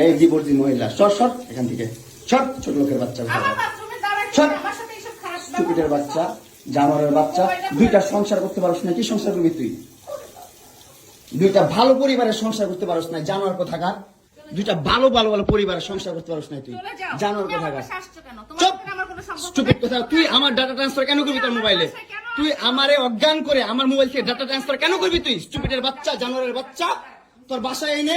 এই ডিভোর্সি মহিলা সর সর এখান থেকে। সর ছোট লোকের বাচ্চা। সর। স্টুপিটের বাচ্চা জানোয়ারের বাচ্চা দুইটা সংসার করতে পারস না কি সংসার করবি তুই? দুইটা ভালো পরিবারের সংসার করতে পারস না জানোয়ার কোথাকার? দুইটা ভালো ভালো ভালো পরিবারের সংসার করতে পারস না তুই জানোয়ার কোথাকার? চুপ! স্টুপিড কথা তুই আমার ডাটা ট্রান্সফার কেন করবি তোর মোবাইলে তুই আমারে অজ্ঞান করে আমার মোবাইল থেকে ডাটা ট্রান্সফার কেন করবি তুই? স্টুপিডের বাচ্চা জানোয়ারের বাচ্চা তোর বাসায় এনে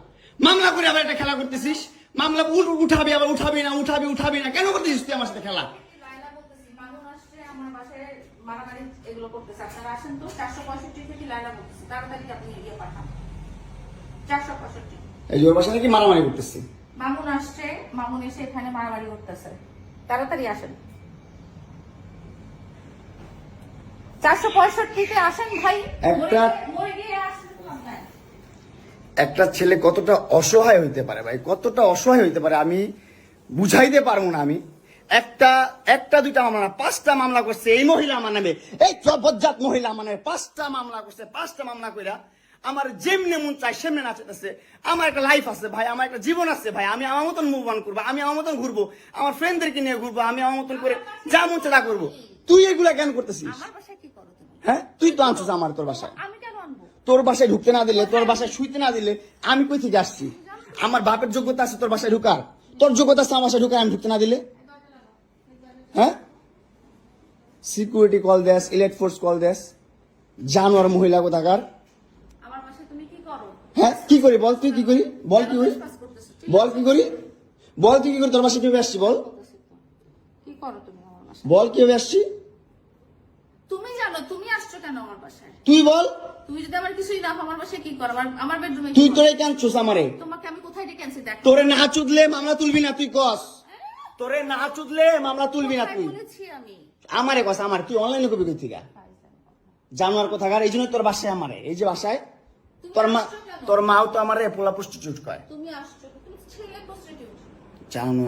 মামলা করে আবার একটা খেলা করতেছিস? মামলা উঠাবি আবার উঠাবি না উঠাবি উঠাবি না। কেন করতেছিস তুই আমার সাথে খেলা? মামুন আসছে, আমার বাসায় মারামারি এগুলো করতেছে। আপনারা আসেন তো, 465 থেকে লায়লা বলতেছি, তাড়াতাড়ি আপনি পাঠান। 465 এই যে ওর বাসা নাকি মারামারি করতেছি। মামুন আসছে মামুন এসে এখানে মারামারি করতেছে। তাড়াতাড়ি আসেন। চারশো পঁয়ষট্টিতে আসেন ভাই। একটা- একটা ছেলে কতটা অসহায় হইতে পারে ভাই? কতটা অসহায় হইতে পারে আমি বুঝাইতে পারব না আমি। একটা একটা দুইটা মামলা না পাঁচটা মামলা করছে এই মহিলা আমার নামে। এই বজ্জাত মহিলা আমার নামে পাঁচটা মামলা করছে পাঁচটা মামলা কইরা আমার যেমনে মন চাই সেমনে নাচতেছে আমার একটা লাইফ আছে ভাই আমার একটা জীবন আছে ভাই আমি আমার মতন মুভ অন করব আমি আমার মতন ঘুরবো আমার ফ্রেন্ডদেরকে নিয়ে ঘুরবো আমি আমার মতন করে যা মন তা করব। তুই এগুলা কেন করতেছিস? হ্যাঁ? তুই তো আনছিস আমার তোর বাসায়। তোর বাসায় ঢুকতে না দিলে তোর বাসায় শুইতে না দিলে আমি কই থেকে আসছি? আমার বাপের যোগ্যতা আছে তোর বাসায় ঢুকার। তোর যোগ্যতা আছে আমার বাসায় ঢুকার আমি ঢুকতে না দিলে? হ্যাঁ? সিকিউরিটি কল দেস ইলেট ফোর্স কল দেস। জানোয়ার মহিলা কোথাকার? হ্যাঁ কি করি বল তুই কি করি? বল কি করি? বল কি করি? বল তুই কি করি? তোর বাসায় কীভাবে আসছি বল? কি করো তুমি বল কীভাবে আসছি? জানো তুমি আসছো কেন আমার বাসায়? তুই বল। তুমি যদি আমার কিছুই না আমার বাসায় কি করো? আমার আমার বেডরুমে তুই তোরে কেন চুস আমারে? তোমাকে আমি কোথায় ডেকে আনছি? দেখ। তোরে না চুদলে মামলা তুলবি না তুই কস। তোরে না চুদলে মামলা তুলবি না তুই। বলেছি আমি। আমারে কথা আমার। তুই অনলাইনে কবি কই থেকে জানোয়ার কোথাকার? এই জন্য তোর বাসায় আমারে। এই যে বাসায় তোর মা তোর মাও তো আমারে পোলা প্রস্টিটিউট কয়। তুমি আসছো। তুমি ছেলে প্রস্টিটিউট জানো